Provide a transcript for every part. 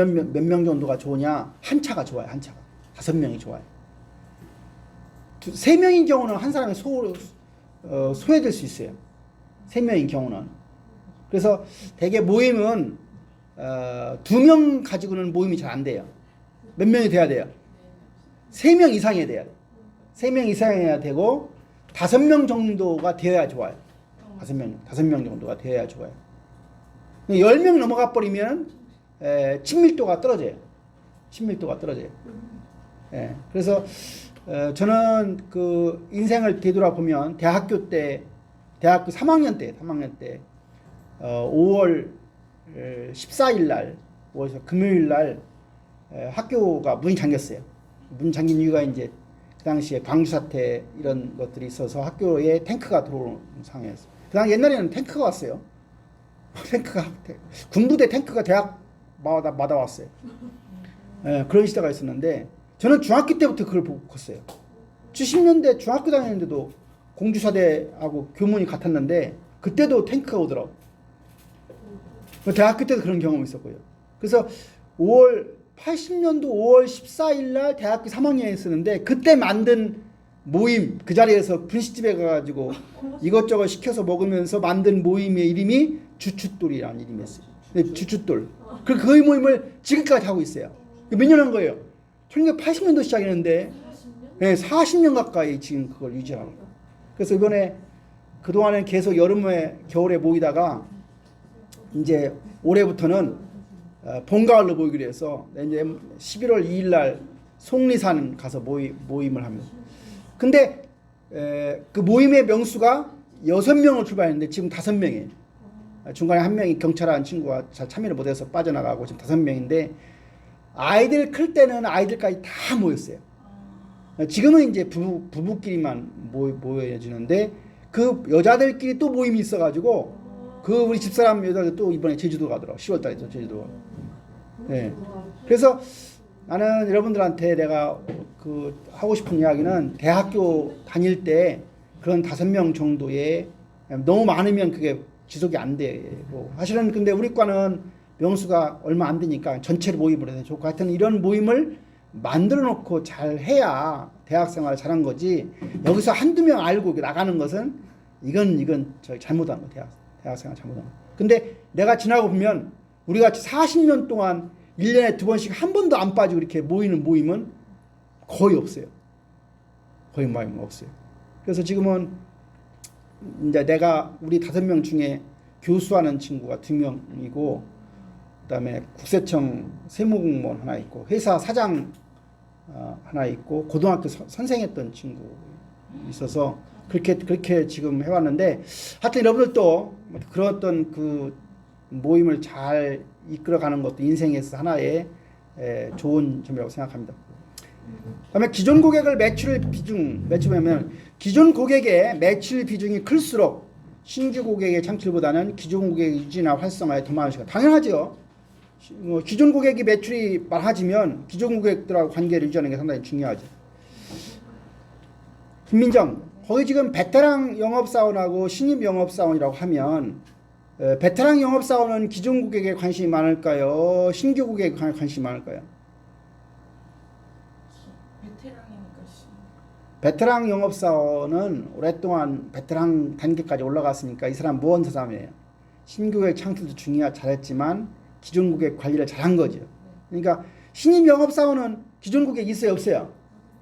몇 명 정도가 좋으냐? 한 차가 좋아요, 한 차가. 다섯 명이 좋아요. 두, 세 명인 경우는 한 사람이 소, 어, 소외될 수 있어요. 세 명인 경우는. 그래서 대개 모임은 어, 두명 가지고는 모임이 잘 안 돼요. 몇 명이 돼야 돼요? 세 명 이상이 돼야 돼요. 세 명 이상이어야 되고 다섯 명 정도가 되어야 좋아요. 다섯 명, 다섯 명 정도가 되어야 좋아요. 열 명 넘어가 버리면 에, 친밀도가 떨어져요. 친밀도가 떨어져요. 예, 그래서 어, 저는 그 인생을 되돌아보면 대학교 때, 대학교 3학년 때, 3학년 때 어, 5월 14일 날, 5월 금요일 날 에, 학교가 문이 잠겼어요. 문 잠긴 이유가 이제 그 당시에 광주 사태 이런 것들이 있어서 학교에 탱크가 들어오는 상황이었어요. 그 당시 옛날에는 탱크가 왔어요. 탱크가 군부대 탱크가 대학 마다 마다 왔어요. 예, 그런 시대가 있었는데 저는 중학교 때부터 그걸 보고 컸어요. 70년대 중학교 다녔는데도 공주사대하고 교문이 같았는데 그때도 탱크가 오더라고. 그 대학교 때도 그런 경험이 있었고요. 그래서 5월 80년도 5월 14일 날 대학교 3학년에 있었는데 그때 만든 모임 그 자리에서 분식집에 가가지고 이것저것 시켜서 먹으면서 만든 모임의 이름이 주춧돌이라는 이름이었어요. 네, 주춧돌. 그, 그 모임을 지금까지 하고 있어요. 몇 년 한 거예요? 1980년도 시작했는데 네, 40년 가까이 지금 그걸 유지하고. 그래서 이번에 그동안은 계속 여름에 겨울에 모이다가 이제 올해부터는 어, 봄 가을로 모이기로 해서 이제 11월 2일 날 속리산 가서 모이, 모임을 합니다. 근데 에, 그 모임의 명수가 여섯 명을 출발했는데 지금 다섯 명이에요. 중간에 한 명이 경찰한 친구가 잘 참여를 못해서 빠져나가고 지금 다섯 명인데 아이들 클 때는 아이들까지 다 모였어요. 지금은 이제 부부, 부부끼리만 모여, 모여지는데 그 여자들끼리 또 모임이 있어가지고 그 우리 집사람 여자들 또 이번에 제주도 가더라고 10월달에 또 제주도. 네. 그래서 나는 여러분들한테 내가 그 하고 싶은 이야기는 대학교 다닐 때 그런 다섯 명 정도의 너무 많으면 그게 지속이 안 되고 사실은 근데 우리 과는 명수가 얼마 안 되니까 전체를 모임을 해야 좋고 하여튼 이런 모임을 만들어 놓고 잘 해야 대학 생활을 잘한 거지 여기서 한두 명 알고 나가는 것은 이건 이건 저희 잘못한 거 대학 대학 생활 잘못한 거 근데 내가 지나고 보면 우리 같이 40년 동안 1년에 두 번씩 한 번도 안 빠지고 이렇게 모이는 모임은 거의 없어요. 거의 모임 없어요. 그래서 지금은 이제 내가 우리 다섯 명 중에 교수하는 친구가 두 명이고 그다음에 국세청 세무공무원 하나 있고 회사 사장 어, 하나 있고 고등학교 서, 선생했던 친구 있어서 그렇게 그렇게 지금 해왔는데 하여튼 여러분들도 그런 어떤 그 모임을 잘 이끌어가는 것도 인생에서 하나의 에, 좋은 점이라고 생각합니다. 그다음에 기존 고객을 매출 비중 매출하면 기존 고객의 매출 비중이 클수록 신규 고객의 창출보다는 기존 고객의 유지나 활성화에 더 많은 시간 당연하죠. 뭐 기존 고객이 매출이 많아지면 기존 고객들하고 관계를 유지하는 게 상당히 중요하죠. 김민정 거기 지금 베테랑 영업사원하고 신입 영업사원이라고 하면 에, 베테랑 영업사원은 기존 고객에 관심이 많을까요? 신규 고객에 관- 관심이 많을까요? 베테랑이니까 씨. 베테랑 영업사원은 오랫동안 베테랑 단계까지 올라갔으니까 이 사람 무언 사람이에요. 신규 고객 창출도 중요하 잘했지만 기존 고객 관리를 잘한 거죠. 그러니까 신입 영업사원은 기존 고객 있어요 없어요?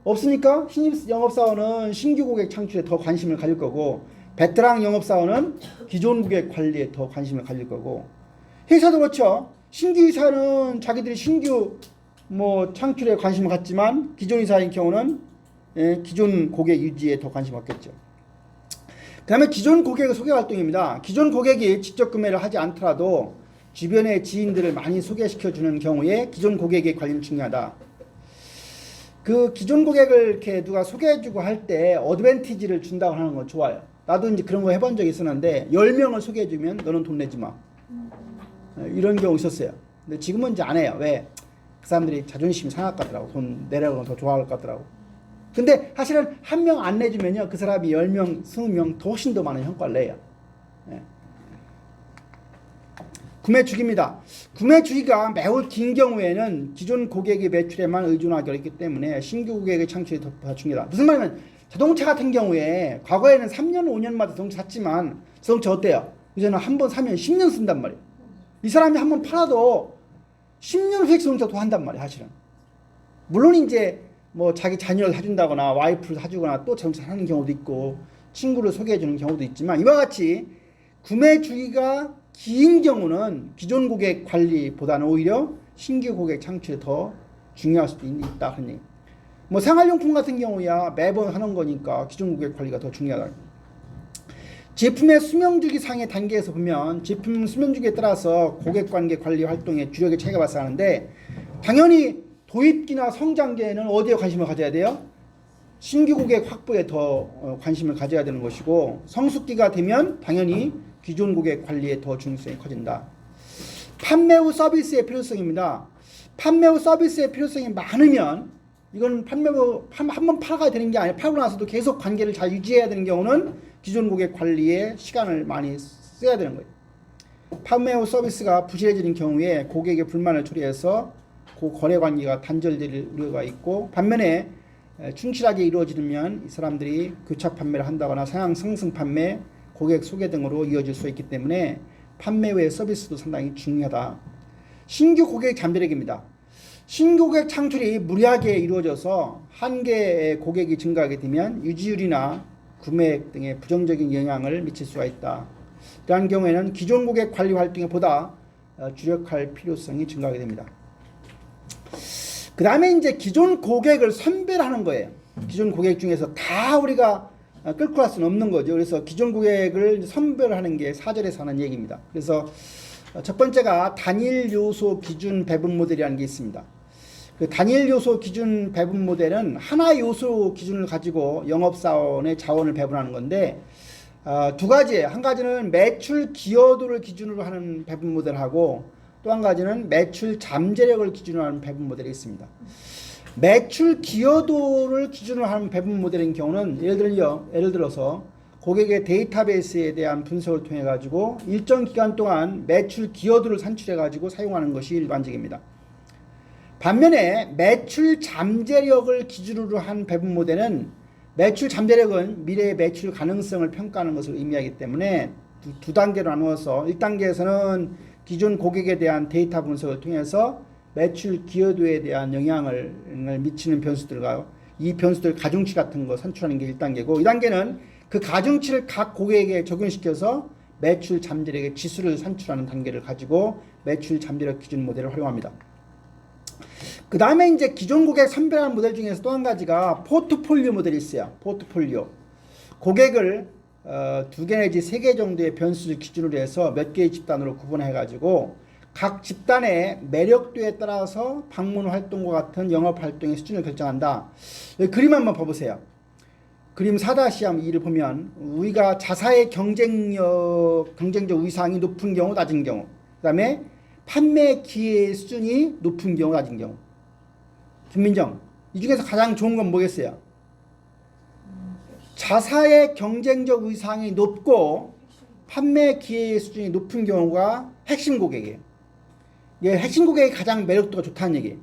없으니까 신입 영업사원은 신규 고객 창출에 더 관심을 가질 거고 베테랑 영업사원은 기존 고객 관리에 더 관심을 가질 거고 회사도 그렇죠. 신규 이사는 자기들이 신규 뭐 창출에 관심을 갖지만 기존 이사인 경우는 예, 기존 고객 유지에 더 관심 갖겠죠. 그 다음에 기존 고객의 소개 활동입니다. 기존 고객이 직접 구매를 하지 않더라도 주변의 지인들을 많이 소개시켜 주는 경우에 기존 고객의 관리는 중요하다. 그 기존 고객을 이렇게 누가 소개해 주고 할 때 어드밴티지를 준다고 하는 건 좋아요. 나도 이제 그런 거 해본 적이 있었는데 10명을 소개해 주면 너는 돈 내지 마. 어, 이런 경우 있었어요. 근데 지금은 이제 안 해요. 왜? 그 사람들이 자존심이 상할 것 같더라고. 돈 내라고 더 좋아할 것 같더라고. 근데 사실은 한 명 안 내주면요. 그 사람이 10명, 20명 더 훨씬 더 많은 성과를 내요. 예. 구매 주기입니다. 구매 주기가 매우 긴 경우에는 기존 고객의 매출에만 의존하기 어렵기 때문에 신규 고객의 창출이 더 중요하다. 무슨 말이냐면 자동차 같은 경우에 과거에는 3년, 5년마다 자동차 샀지만 자동차 어때요? 이제는 한 번 사면 10년 쓴단 말이에요. 이 사람이 한 번 팔아도 10년 후에 자동차도 한단 말이에요, 사실은. 물론 이제 뭐 자기 자녀를 사준다거나 와이프를 사주거나 또 자동차 사는 경우도 있고 친구를 소개해 주는 경우도 있지만 이와 같이 구매 주기가 긴 경우는 기존 고객 관리보다는 오히려 신규 고객 창출이 더 중요할 수도 있- 있다 그런. 뭐 생활용품 같은 경우야 매번 하는 거니까 기존 고객 관리가 더 중요하다. 제품의 수명주기 상의 단계에서 보면 제품 수명주기에 따라서 고객 관계 관리 활동의 주력의 차이가 발생하는데 당연히 도입기나 성장기에는 어디에 관심을 가져야 돼요? 신규 고객 확보에 더 어, 관심을 가져야 되는 것이고 성숙기가 되면 당연히 기존 고객 관리에 더 중요성이 커진다. 판매 후 서비스의 필요성입니다. 판매 후 서비스의 필요성이 많으면 이건 판매 후 한 번 팔아야 되는 게 아니라 팔고 나서도 계속 관계를 잘 유지해야 되는 경우는 기존 고객 관리에 시간을 많이 써야 되는 거예요. 판매 후 서비스가 부실해지는 경우에 고객의 불만을 처리해서 그 거래 관계가 단절될 우려가 있고 반면에 에, 충실하게 이루어지면 이 사람들이 교차 판매를 한다거나 상향 상승 판매, 고객 소개 등으로 이어질 수 있기 때문에 판매 후의 서비스도 상당히 중요하다. 신규 고객 잠재력입니다. 신규 고객 창출이 무리하게 이루어져서 한 개의 고객이 증가하게 되면 유지율이나 구매액 등의 부정적인 영향을 미칠 수가 있다. 이러한 경우에는 기존 고객 관리 활동에 보다 어, 주력할 필요성이 증가하게 됩니다. 그 다음에 이제 기존 고객을 선별하는 거예요. 기존 고객 중에서 다 우리가 어, 끌고 갈 수는 없는 거죠. 그래서 기존 고객을 선별하는 게 사절에서 하는 얘기입니다. 그래서 어, 첫 번째가 단일 요소 기준 배분 모델이라는 게 있습니다. 그 단일 요소 기준 배분 모델은 하나의 요소 기준을 가지고 영업사원의 자원을 배분하는 건데 어, 두 가지 한 가지는 매출 기여도를 기준으로 하는 배분 모델하고 또 한 가지는 매출 잠재력을 기준으로 하는 배분 모델이 있습니다. 매출 기여도를 기준으로 하는 배분 모델인 경우는 예를 들요 예를 들어서 고객의 데이터베이스에 대한 분석을 통해 가지고 일정 기간 동안 매출 기여도를 산출해 가지고 사용하는 것이 일반적입니다. 반면에 매출 잠재력을 기준으로 한 배분 모델은 매출 잠재력은 미래의 매출 가능성을 평가하는 것을 의미하기 때문에 두, 두 단계로 나누어서 1단계에서는 기존 고객에 대한 데이터 분석을 통해서 매출 기여도에 대한 영향을 미치는 변수들과 이 변수들 가중치 같은 거 산출하는 게 1단계고 2단계는 그 가중치를 각 고객에게 적용시켜서 매출 잠재력의 지수를 산출하는 단계를 가지고 매출 잠재력 기준 모델을 활용합니다. 그 다음에 이제 기존 고객 선별하는 모델 중에서 또 한 가지가 포트폴리오 모델이 있어요. 포트폴리오. 고객을 어, 두개 내지 세 개 정도의 변수를 기준으로 해서 몇 개의 집단으로 구분해 가지고 각 집단의 매력도에 따라서 방문 활동과 같은 영업 활동의 수준을 결정한다. 여기 그림 한번 봐보세요. 그림 4-2를 보면 우리가 자사의 경쟁력, 경쟁적 위상이 높은 경우, 낮은 경우. 그 다음에 판매 기회 수준이 높은 경우, 낮은 경우. 김민정, 이 중에서 가장 좋은 건 뭐겠어요? 자사의 경쟁적 위상이 높고 판매 기회 수준이 높은 경우가 핵심 고객이에요. 이게 핵심 고객이 가장 매력도가 좋다는 얘기예요.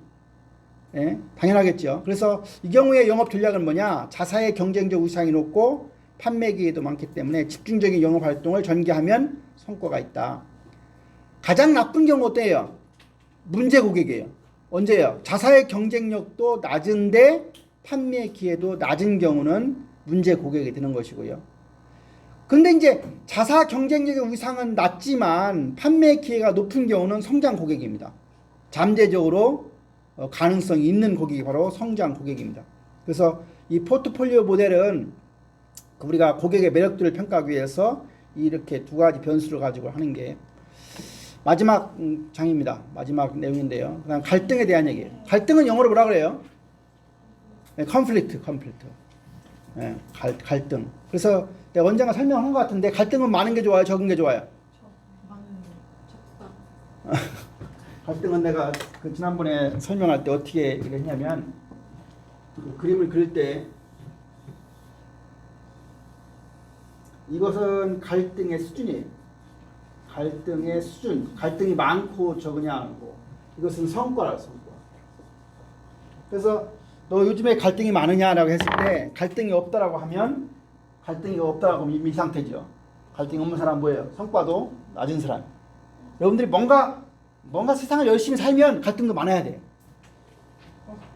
예? 당연하겠죠. 그래서 이 경우에 영업 전략은 뭐냐? 자사의 경쟁적 위상이 높고 판매 기회도 많기 때문에 집중적인 영업 활동을 전개하면 성과가 있다. 가장 나쁜 경우 어때요? 문제 고객이에요. 언제요? 자사의 경쟁력도 낮은데 판매 기회도 낮은 경우는 문제 고객이 되는 것이고요. 근데 이제 자사 경쟁력의 위상은 낮지만 판매 기회가 높은 경우는 성장 고객입니다. 잠재적으로 어, 가능성이 있는 고객이 바로 성장 고객입니다. 그래서 이 포트폴리오 모델은 우리가 고객의 매력들을 평가하기 위해서 이렇게 두 가지 변수를 가지고 하는 게 마지막 음, 장입니다. 마지막 내용인데요. 그다음 갈등에 대한 얘기예요. 갈등은 영어로 뭐라 그래요? 네, 컨플릭트, 컨플릭트. 예, 갈, 갈등. 그래서 내가 언젠가 설명한 것 같은데 갈등은 많은 게 좋아요, 적은 게 좋아요. 갈등은 내가 그 지난번에 설명할 때 어떻게 했냐면 그 그림을 그릴 때 이것은 갈등의 수준이에요. 갈등의 수준, 갈등이 많고 적으냐고 이것은 성과라 성과. 그래서 너 요즘에 갈등이 많으냐라고 했을 때 갈등이 없다라고 하면 갈등이 없다라고 하면 이 상태죠. 갈등이 없는 사람 뭐예요? 성과도 낮은 사람. 여러분들이 뭔가 뭔가 세상을 열심히 살면 갈등도 많아야 돼요.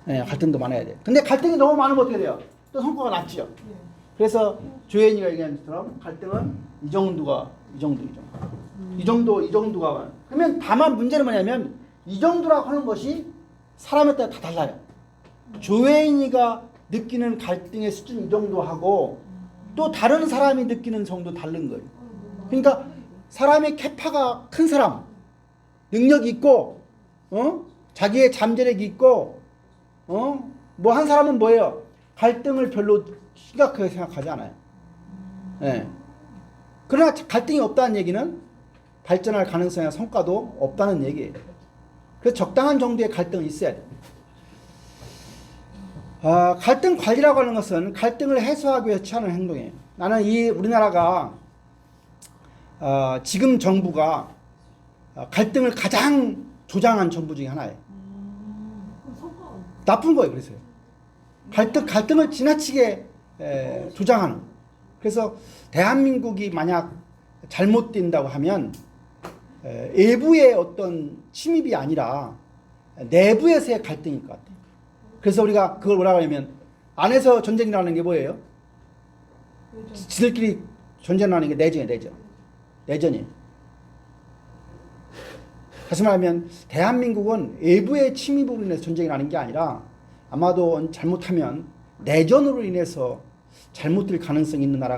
네, 갈등도 많아야 돼. 근데 갈등이 너무 많으면 어떻게 돼요? 또 성과가 낮죠. 네. 그래서 조혜인이가 얘기한 것처럼 갈등은 이 정도가 이 정도 이 정도 이 정도 이 정도가 그러면 다만 문제는 뭐냐면 이 정도라고 하는 것이 사람에 따라 다 달라요. 조혜인이가 느끼는 갈등의 수준 이 정도 하고 또 다른 사람이 느끼는 정도 다른 거예요. 그러니까 사람의 캐파가 큰 사람, 능력 있고, 어? 자기의 잠재력이 있고, 어? 뭐 한 사람은 뭐예요? 갈등을 별로 심각하게 생각하지 않아요. 예. 그러나 갈등이 없다는 얘기는 발전할 가능성이나 성과도 없다는 얘기예요. 그래서 적당한 정도의 갈등이 있어야 돼요. 아, 갈등 관리라고 하는 것은 갈등을 해소하기 위해 취하는 행동이에요. 나는 이 우리나라가 어, 지금 정부가 어, 갈등을 가장 조장한 정부 중에 하나예요. 나쁜 거예요. 그래서요. 갈등 갈등을 지나치게 에, 조장하는. 그래서 대한민국이 만약 잘못된다고 하면 에, 외부의 어떤 침입이 아니라 내부에서의 갈등일 것 같아요. 그래서 우리가 그걸 뭐라 하냐면 안에서 전쟁이 나는 게 뭐예요? 왜죠? 지들끼리 전쟁하는 게 내전이에요, 내전. 내전이에요. 다시 말하면 대한민국은 외부의 침입 으로 인해서 전쟁이 나는 게 아니라 아마도 잘못하면 내전으로 인해서 잘못될 가능성이 있는 나라가